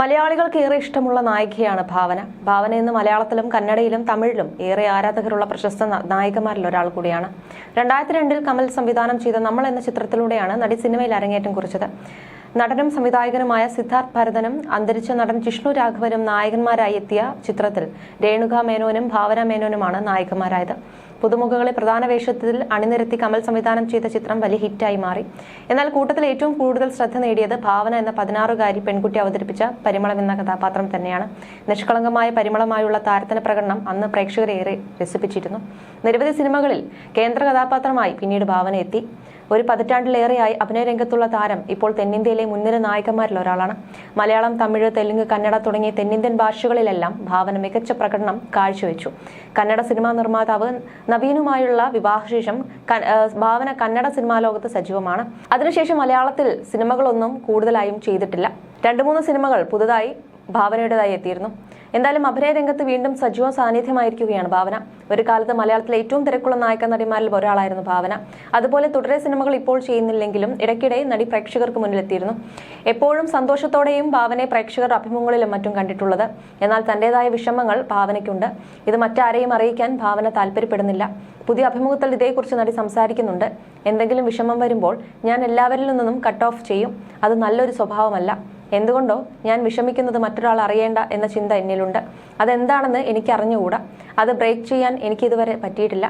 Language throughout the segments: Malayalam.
മലയാളികൾക്ക് ഏറെ ഇഷ്ടമുള്ള നായികയാണ് ഭാവന. ഭാവന ഇന്ന് മലയാളത്തിലും കന്നഡയിലും തമിഴിലും ഏറെ ആരാധകരുള്ള പ്രശസ്ത നായികമാരിൽ ഒരാൾ കൂടിയാണ്. രണ്ടായിരത്തി രണ്ടിൽ കമൽ സംവിധാനം ചെയ്ത നമ്മൾ എന്ന ചിത്രത്തിലൂടെയാണ് നടി സിനിമയിൽ അരങ്ങേറ്റം കുറിച്ചത്. നടനും സംവിധായകനുമായ സിദ്ധാർത്ഥ് ഭരതനും അന്തരിച്ച നടൻ ജിഷ്ണു രാഘവനും നായകന്മാരായി എത്തിയ ചിത്രത്തിൽ രേണുക മേനോനും ഭാവന മേനോനുമാണ് നായികമാരായത്. പുതുമുഖങ്ങളെ പ്രധാന വേഷത്തിൽ അണിനിരത്തി കമൽ സംവിധാനം ചെയ്ത ചിത്രം വലിയ ഹിറ്റായി മാറി. എന്നാൽ കൂട്ടത്തിൽ ഏറ്റവും കൂടുതൽ ശ്രദ്ധ നേടിയത് ഭാവന എന്ന പതിനാറുകാരി പെൺകുട്ടി അവതരിപ്പിച്ച പരിമളം എന്ന കഥാപാത്രം തന്നെയാണ്. നിഷ്കളങ്കമായ പരിമളമായുള്ള താരത്തിന്റെ പ്രകടനം അന്ന് പ്രേക്ഷകരെ ഏറെ രസിപ്പിച്ചിരുന്നു. നിരവധി സിനിമകളിൽ കേന്ദ്ര കഥാപാത്രമായി പിന്നീട് ഭാവന എത്തി. ഒരു പതിറ്റാണ്ടിലേറെയായി അഭിനയ രംഗത്തുള്ള താരം ഇപ്പോൾ തെന്നിന്ത്യയിലെ മുൻനിര നായകന്മാരിൽ ഒരാളാണ്. മലയാളം തമിഴ് തെലുങ്ക് കന്നഡ തുടങ്ങിയ തെന്നിന്ത്യൻ ഭാഷകളിലെല്ലാം ഭാവന മികച്ച പ്രകടനം കാഴ്ചവെച്ചു. കന്നഡ സിനിമാ നിർമ്മാതാവ് നവീനുമായുള്ള വിവാഹശേഷം ഭാവന കന്നഡ സിനിമാ ലോകത്ത് സജീവമാണ്. അതിനുശേഷം മലയാളത്തിൽ സിനിമകളൊന്നും കൂടുതലായും ചെയ്തിട്ടില്ല. രണ്ടു മൂന്ന് സിനിമകൾ പുതുതായി ഭാവനയുടേതായി എത്തിയിരുന്നു. എന്തായാലും അഭിനയ രംഗത്ത് വീണ്ടും സജീവ സാന്നിധ്യമായിരിക്കുകയാണ് ഭാവന. ഒരു കാലത്ത് മലയാളത്തിലെ ഏറ്റവും തിരക്കുള്ള നായക നടിമാരിൽ ഒരാളായിരുന്നു ഭാവന. അതുപോലെ തുടരെ സിനിമകൾ ഇപ്പോൾ ചെയ്യുന്നില്ലെങ്കിലും ഇടയ്ക്കിടെ നടി പ്രേക്ഷകർക്ക് മുന്നിലെത്തിയിരുന്നു. എപ്പോഴും സന്തോഷത്തോടെയും ഭാവനയെ പ്രേക്ഷകർ അഭിമുഖങ്ങളിലും മറ്റും കണ്ടിട്ടുള്ളത്. എന്നാൽ തന്റേതായ വിഷമങ്ങൾ ഭാവനയ്ക്കുണ്ട്. ഇത് മറ്റാരെയും അറിയിക്കാൻ ഭാവന താല്പര്യപ്പെടുന്നില്ല. പുതിയ അഭിമുഖത്തിൽ ഇതേക്കുറിച്ച് നടി സംസാരിക്കുന്നുണ്ട്. എന്തെങ്കിലും വിഷമം വരുമ്പോൾ ഞാൻ എല്ലാവരിൽ നിന്നും കട്ട് ഓഫ് ചെയ്യും. അത് നല്ലൊരു സ്വഭാവമല്ല. എന്തുകൊണ്ടോ ഞാൻ വിഷമിക്കുന്നത് മറ്റൊരാൾ അറിയേണ്ട എന്ന ചിന്ത എന്നിലുണ്ട്. അതെന്താണെന്ന് എനിക്ക് അറിഞ്ഞുകൂടാ അത് ബ്രേക്ക് ചെയ്യാൻ എനിക്കിതുവരെ പറ്റിയിട്ടില്ല.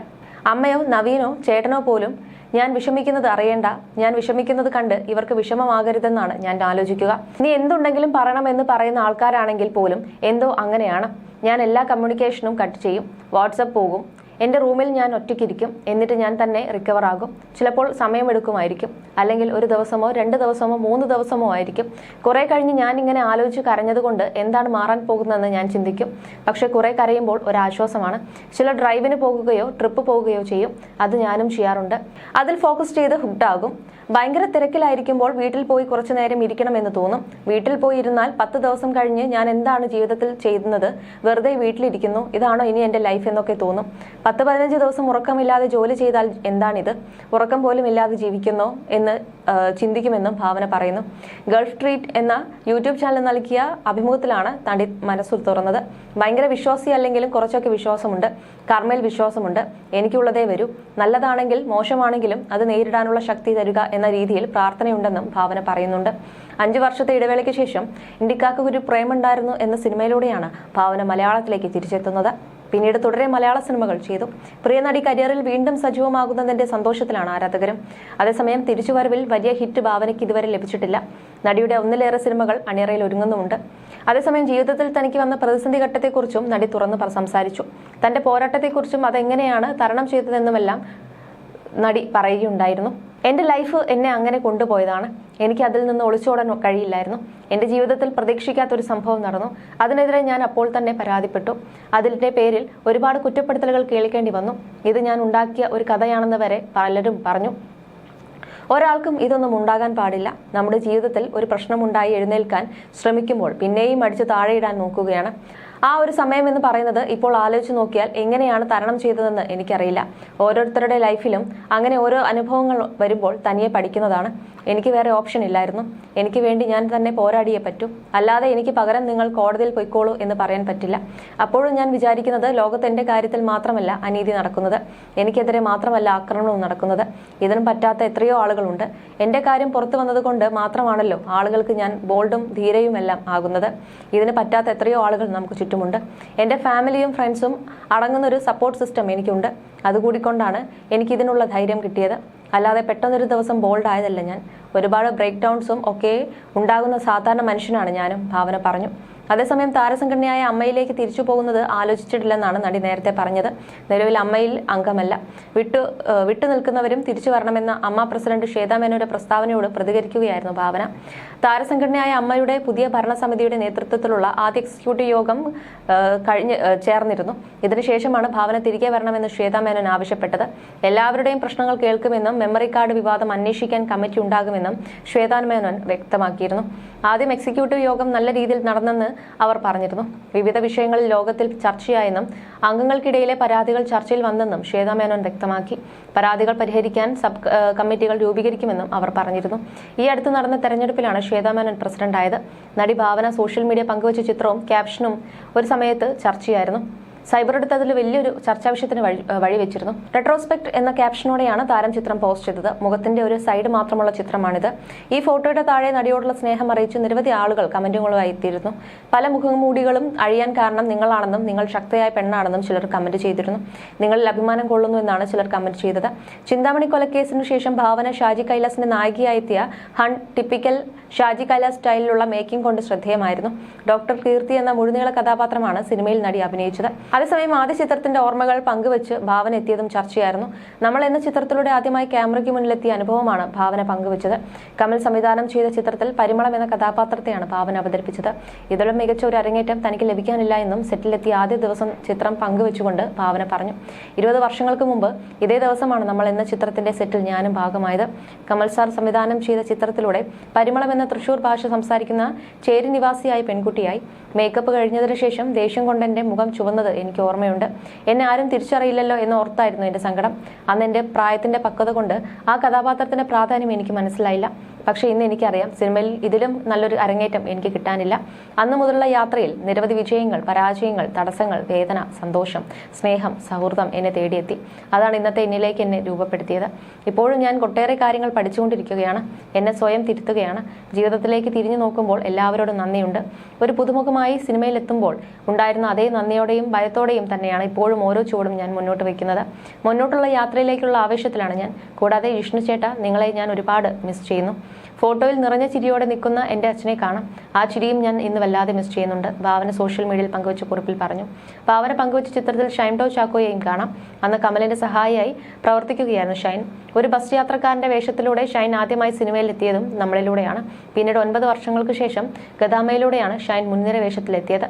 അമ്മയോ നവീനോ ചേട്ടനോ പോലും ഞാൻ വിഷമിക്കുന്നത് അറിയേണ്ട ഞാൻ വിഷമിക്കുന്നത് കണ്ട് ഇവർക്ക് വിഷമമാകരുതെന്നാണ് ഞാൻ ആലോചിക്കുക. നീ എന്തുണ്ടെങ്കിലും പറയണമെന്ന് പറയുന്ന ആൾക്കാരാണെങ്കിൽ പോലും എന്തോ അങ്ങനെയാണ്. ഞാൻ എല്ലാ കമ്മ്യൂണിക്കേഷനും കട്ട് ചെയ്യും. വാട്സപ്പ് പോകും. എന്റെ റൂമിൽ ഞാൻ ഒറ്റയ്ക്കിരിക്കും എന്നിട്ട് ഞാൻ തന്നെ റിക്കവർ ആകും. ചിലപ്പോൾ സമയമെടുക്കുമായിരിക്കും അല്ലെങ്കിൽ ഒരു ദിവസമോ രണ്ട് ദിവസമോ മൂന്ന് ദിവസമോ ആയിരിക്കും. കുറേ കഴിഞ്ഞ് ഞാൻ ഇങ്ങനെ ആലോചിച്ച് കരഞ്ഞതുകൊണ്ട് എന്താണ് മാറാൻ പോകുന്നതെന്ന് ഞാൻ ചിന്തിക്കും. പക്ഷേ കുറേ കരയുമ്പോൾ ഒരു ആശ്വാസമാണ്. ചില ഡ്രൈവിന് പോകുകയോ ട്രിപ്പ് പോകുകയോ ചെയ്യും. അത് ഞാനും ചെയ്യാറുണ്ട്. അതിൽ ഫോക്കസ് ചെയ്ത് ഹുഡ് ആകും. ഭയങ്കര തിരക്കിലായിരിക്കുമ്പോൾ വീട്ടിൽ പോയി കുറച്ചു നേരം ഇരിക്കണമെന്ന് തോന്നും. വീട്ടിൽ പോയി ഇരുന്നാൽ പത്ത് ദിവസം കഴിഞ്ഞ് ഞാൻ എന്താണ് ജീവിതത്തിൽ ചെയ്യുന്നത്? വെറുതെ വീട്ടിലിരിക്കുന്നു. ഇതാണോ ഇനി എന്റെ ലൈഫ് എന്നൊക്കെ തോന്നും. പത്ത് പതിനഞ്ച് ദിവസം ഉറക്കമില്ലാതെ ജോലി ചെയ്താൽ എന്താണിത്? ഉറക്കം പോലും ഇല്ലാതെ ജീവിക്കുന്നോ എന്ന് ചിന്തിക്കുമെന്നും ഭാവന പറയുന്നു. ഗൾഫ് ട്രീറ്റ് എന്ന യൂട്യൂബ് ചാനൽ നൽകിയ അഭിമുഖത്തിലാണ് തണ്ടി മനസ്സു തുറന്നത്. ഭയങ്കര വിശ്വാസി അല്ലെങ്കിലും കുറച്ചൊക്കെ വിശ്വാസമുണ്ട്. കർമ്മയിൽ വിശ്വാസമുണ്ട്. എനിക്കുള്ളതേ വരൂ. നല്ലതാണെങ്കിൽ മോശമാണെങ്കിലും അത് നേരിടാനുള്ള ശക്തി തരിക എന്ന രീതിയിൽ പ്രാർത്ഥനയുണ്ടെന്നും ഭാവന പറയുന്നുണ്ട്. അഞ്ചു വർഷത്തെ ഇടവേളയ്ക്ക് ശേഷം ഇന്ത്യക്കാർക്ക് ഒരു പ്രേമുണ്ടായിരുന്നു എന്ന സിനിമയിലൂടെയാണ് ഭാവന മലയാളത്തിലേക്ക് തിരിച്ചെത്തുന്നത്. പിന്നീട് തുടരെ മലയാള സിനിമകൾ ചെയ്തു. പ്രിയ നടി കരിയറിൽ വീണ്ടും സജീവമാകുന്നതിന്റെ സന്തോഷത്തിലാണ് ആരാധകരും. അതേസമയം തിരിച്ചുവരവിൽ വലിയ ഹിറ്റ് ഭാവനയ്ക്ക് ഇതുവരെ ലഭിച്ചിട്ടില്ല. നടിയുടെ ഒന്നിലേറെ സിനിമകൾ അണിയറയിൽ ഒരുങ്ങുന്നുമുണ്ട്. അതേസമയം ജീവിതത്തിൽ തനിക്ക് വന്ന പ്രതിസന്ധി ഘട്ടത്തെക്കുറിച്ചും നടി തുറന്ന് സംസാരിച്ചു. തന്റെ പോരാട്ടത്തെക്കുറിച്ചും അതെങ്ങനെയാണ് തരണം ചെയ്തതെന്നുമെല്ലാം നടി പറയുകയുണ്ടായിരുന്നു. എന്റെ ലൈഫ് എന്നെ അങ്ങനെ കൊണ്ടുപോയതാണ്. എനിക്ക് അതിൽ നിന്ന് ഒളിച്ചോടാൻ കഴിയില്ലായിരുന്നു. എന്റെ ജീവിതത്തിൽ പ്രതീക്ഷിക്കാത്തൊരു സംഭവം നടന്നു. അതിനെതിരെ ഞാൻ അപ്പോൾ തന്നെ പരാതിപ്പെട്ടു. അതിന്റെ പേരിൽ ഒരുപാട് കുറ്റപ്പെടുത്തലുകൾ കേൾക്കേണ്ടി വന്നു. ഇത് ഞാൻ ഉണ്ടാക്കിയ ഒരു കഥയാണെന്ന് വരെ പലരും പറഞ്ഞു. ഒരാൾക്കും ഇതൊന്നും ഉണ്ടാകാൻ പാടില്ല. നമ്മുടെ ജീവിതത്തിൽ ഒരു പ്രശ്നമുണ്ടായി എഴുന്നേൽക്കാൻ ശ്രമിക്കുമ്പോൾ പിന്നെയും അടിച്ച് താഴെയിടാൻ നോക്കുകയാണ്. ആ ഒരു സമയം എന്ന് പറയുന്നത് ഇപ്പോൾ ആലോചിച്ച് നോക്കിയാൽ എങ്ങനെയാണ് തരണം ചെയ്തതെന്ന് എനിക്കറിയില്ല. ഓരോരുത്തരുടെ ലൈഫിലും അങ്ങനെ ഓരോ അനുഭവങ്ങൾ വരുമ്പോൾ തനിയെ പഠിക്കുന്നതാണ്. എനിക്ക് വേറെ ഓപ്ഷൻ ഇല്ലായിരുന്നു. എനിക്ക് വേണ്ടി ഞാൻ തന്നെ പോരാടിയേ പറ്റൂ. അല്ലാതെ എനിക്ക് പകരം നിങ്ങൾ കോടതിയിൽ പൊയ്ക്കോളൂ എന്ന് പറയാൻ പറ്റില്ല. അപ്പോഴും ഞാൻ വിചാരിക്കുന്നത് ലോകത്ത് എന്റെ കാര്യത്തിൽ മാത്രമല്ല അനീതി നടക്കുന്നത്. എനിക്കെതിരെ മാത്രമല്ല ആക്രമണവും നടക്കുന്നത്. ഇതിനും പറ്റാത്ത എത്രയോ ആളുകളുണ്ട്. എന്റെ കാര്യം പുറത്തു വന്നതുകൊണ്ട് മാത്രമാണല്ലോ ആളുകൾക്ക് ഞാൻ ബോൾഡും ധീരയും എല്ലാം ആകുന്നത്. ഇതിന് പറ്റാത്ത എത്രയോ ആളുകൾ നമുക്ക് ചുറ്റുമുണ്ട്. എന്റെ ഫാമിലിയും ഫ്രണ്ട്സും അടങ്ങുന്ന ഒരു സപ്പോർട്ട് സിസ്റ്റം എനിക്കുണ്ട്. അതുകൂടിക്കൊണ്ടാണ് എനിക്കിതിനുള്ള ധൈര്യം കിട്ടിയത്. അല്ലാതെ പെട്ടെന്നൊരു ദിവസം ബോൾഡ് ആയതല്ല ഞാൻ. ഒരുപാട് ബ്രേക്ക് ഡൗൺസും ഒക്കെ ഉണ്ടാകുന്ന സാധാരണ മനുഷ്യനാണ് ഞാനും ഭാവന പറഞ്ഞു. അതേസമയം താരസംഘടനയായ അമ്മയിലേക്ക് തിരിച്ചു പോകുന്നത് ആലോചിച്ചിട്ടില്ലെന്നാണ് നടി നേരത്തെ പറഞ്ഞത്. നിലവിൽ അമ്മയിൽ അംഗമല്ല. വിട്ടു വിട്ടു നിൽക്കുന്നവരും തിരിച്ചു വരണമെന്ന അമ്മ പ്രസിഡന്റ് ശ്വേതാ പ്രസ്താവനയോട് പ്രതികരിക്കുകയായിരുന്നു ഭാവന. താരസംഘടനയായ അമ്മയുടെ പുതിയ ഭരണസമിതിയുടെ നേതൃത്വത്തിലുള്ള ആദ്യ എക്സിക്യൂട്ടീവ് യോഗം കഴിഞ്ഞ് ചേർന്നിരുന്നു. ഇതിനുശേഷമാണ് ഭാവന തിരികെ വരണമെന്ന് ശ്വേതാ മേനോൻ ആവശ്യപ്പെട്ടത്. എല്ലാവരുടെയും പ്രശ്നങ്ങൾ കേൾക്കുമെന്നും മെമ്മറി കാർഡ് വിവാദം അന്വേഷിക്കാൻ കമ്മിറ്റി ഉണ്ടാകുമെന്നും ശ്വേതാ മേനോൻ വ്യക്തമാക്കിയിരുന്നു. ആദ്യം എക്സിക്യൂട്ടീവ് യോഗം നല്ല രീതിയിൽ നടന്നെന്ന് അവർ പറഞ്ഞിരുന്നു. വിവിധ വിഷയങ്ങളിൽ ലോകത്തിൽ ചർച്ചയായെന്നും അംഗങ്ങൾക്കിടയിലെ പരാതികൾ ചർച്ചയിൽ വന്നെന്നും ശ്വേതാ മേനോൻ വ്യക്തമാക്കി. പരാതികൾ പരിഹരിക്കാൻ സബ് കമ്മിറ്റികൾ രൂപീകരിക്കുമെന്നും അവർ പറഞ്ഞിരുന്നു. ഈ അടുത്ത് നടന്ന തെരഞ്ഞെടുപ്പിലാണ് ശ്വേതാ മേനോൻ പ്രസിഡന്റായത്. നടി ഭാവന സോഷ്യൽ മീഡിയ പങ്കുവച്ച ചിത്രവും ക്യാപ്ഷനും ഒരു സമയത്ത് ചർച്ചയായിരുന്നു. സൈബർ എടുത്ത് അതിൽ വലിയൊരു ചർച്ചാ വിഷയത്തിന് വഴി വെച്ചിരുന്നു. വഴിവെച്ചിരുന്നു റെട്രോസ്പെക്ട് എന്ന ക്യാപ്ഷനോടെയാണ് താരം ചിത്രം പോസ്റ്റ് ചെയ്തത്. മുഖത്തിന്റെ ഒരു സൈഡ് മാത്രമുള്ള ചിത്രമാണിത്. ഈ ഫോട്ടോയുടെ താഴെ നടിയോടുള്ള സ്നേഹം അറിയിച്ച് നിരവധി ആളുകൾ കമന്റുകളുമായി എത്തിയിരുന്നു. പല മുഖംമൂടികളും അഴിയാൻ കാരണം നിങ്ങളാണെന്നും നിങ്ങൾ ശക്തയായ പെണ്ണാണെന്നും ചിലർ കമന്റ് ചെയ്തിരുന്നു. നിങ്ങളിൽ അഭിമാനം കൊള്ളുന്നു എന്നാണ് ചിലർ കമന്റ് ചെയ്തത്. ചിന്താമണി കൊലക്കേസിനു ശേഷം ഭാവന ഷാജി കൈലാസിന്റെ നായികയായെത്തിയ ഹൺ ടിപ്പിക്കൽ ഷാജി കൈലാസ് സ്റ്റൈലിലുള്ള മേക്കിംഗ് കൊണ്ട് ശ്രദ്ധേയമായിരുന്നു. ഡോക്ടർ കീർത്തി എന്ന മുഴുനീള കഥാപാത്രമാണ് സിനിമയിൽ നടി അഭിനയിച്ചത്. അതേസമയം ആദ്യ ചിത്രത്തിന്റെ ഓർമ്മകൾ പങ്കുവച്ച് ഭാവന എത്തിയതും ചർച്ചയായിരുന്നു. നമ്മൾ എന്ന ചിത്രത്തിലൂടെ ആദ്യമായി ക്യാമറയ്ക്ക് മുന്നിലെത്തിയ അനുഭവമാണ് ഭാവന പങ്കുവച്ചത്. കമൽ സംവിധാനം ചെയ്ത ചിത്രത്തിൽ പരിമളം എന്ന കഥാപാത്രത്തെയാണ് ഭാവന അവതരിപ്പിച്ചത്. ഇതിലും മികച്ച ഒരു അരങ്ങേറ്റം തനിക്ക് ലഭിക്കാനില്ല എന്നും സെറ്റിലെത്തിയ ആദ്യ ദിവസം ചിത്രം പങ്കുവച്ചുകൊണ്ട് ഭാവന പറഞ്ഞു. ഇരുപത് വർഷങ്ങൾക്ക് മുമ്പ് ഇതേ ദിവസമാണ് നമ്മൾ എന്ന ചിത്രത്തിന്റെ സെറ്റിൽ ഞാനും ഭാഗമായത്. കമൽ സാർ സംവിധാനം ചെയ്ത ചിത്രത്തിലൂടെ പരിമളം എന്ന തൃശൂർ ഭാഷ സംസാരിക്കുന്ന ചേരി നിവാസിയായ പെൺകുട്ടിയായി. മേക്കപ്പ് കഴിഞ്ഞതിനു ശേഷം ദേഷ്യം കൊണ്ട് എന്റെ മുഖം ചുവന്നത് എനിക്ക് ഓർമ്മയുണ്ട്. എന്നെ ആരും തിരിച്ചറിയില്ലല്ലോ എന്ന് ഓർത്തായിരുന്നു എന്റെ സങ്കടം. അന്ന് എന്റെ പ്രായത്തിന്റെ പക്വത കൊണ്ട് ആ കഥാപാത്രത്തിന്റെ പ്രാധാന്യം എനിക്ക് മനസ്സിലായില്ല. പക്ഷേ ഇന്ന് എനിക്കറിയാം സിനിമയിൽ ഇതിലും നല്ലൊരു അരങ്ങേറ്റം എനിക്ക് കിട്ടാനില്ല. അന്ന് മുതലുള്ള യാത്രയിൽ നിരവധി വിജയങ്ങൾ പരാജയങ്ങൾ തടസ്സങ്ങൾ വേദന സന്തോഷം സ്നേഹം സൗഹൃദം എന്നെ തേടിയെത്തി. അതാണ് ഇന്നത്തെ എന്നിലേക്ക് എന്നെ രൂപപ്പെടുത്തിയത്. ഇപ്പോഴും ഞാൻ ഒട്ടേറെ കാര്യങ്ങൾ പഠിച്ചുകൊണ്ടിരിക്കുകയാണ്. എന്നെ സ്വയം തിരുത്തുകയാണ്. ജീവിതത്തിലേക്ക് തിരിഞ്ഞു നോക്കുമ്പോൾ എല്ലാവരോടും നന്ദിയുണ്ട്. ഒരു പുതുമുഖമായി സിനിമയിലെത്തുമ്പോൾ ഉണ്ടായിരുന്ന അതേ നന്ദിയോടെയും ഭയത്തോടെയും തന്നെയാണ് ഇപ്പോഴും ഓരോ ചുവടും ഞാൻ മുന്നോട്ട് വയ്ക്കുന്നത്. മുന്നോട്ടുള്ള യാത്രയിലേക്കുള്ള ആവേശത്തിലാണ് ഞാൻ. കൂടാതെ വിഷ്ണു ചേട്ട നിങ്ങളെ ഞാൻ ഒരുപാട് മിസ് ചെയ്യുന്നു. ഫോട്ടോയിൽ നിറഞ്ഞ ചിരിയോടെ നിൽക്കുന്ന എന്റെ അച്ഛനെ കാണാം. ആ ചിരിയും ഞാൻ ഇന്ന് വല്ലാതെ മിസ് ചെയ്യുന്നുണ്ട്. ഭാവന സോഷ്യൽ മീഡിയയിൽ പങ്കുവച്ച കുറിപ്പിൽ പറഞ്ഞു. ഭാവന പങ്കുവച്ച ചിത്രത്തിൽ ഷൈൻ ടോ ചാക്കോയെയും കാണാം. അന്ന് കമലിന്റെ സഹായിയായി പ്രവർത്തിക്കുകയായിരുന്നു ഷൈൻ. ഒരു ബസ് യാത്രക്കാരന്റെ വേഷത്തിലൂടെ ഷൈൻ ആദ്യമായി സിനിമയിൽ എത്തിയതും നമ്മളിലൂടെയാണ്. പിന്നീട് ഒൻപത് വർഷങ്ങൾക്ക് ശേഷം ഗതാമയിലൂടെയാണ് ഷൈൻ മുൻനിര വേഷത്തിലെത്തിയത്.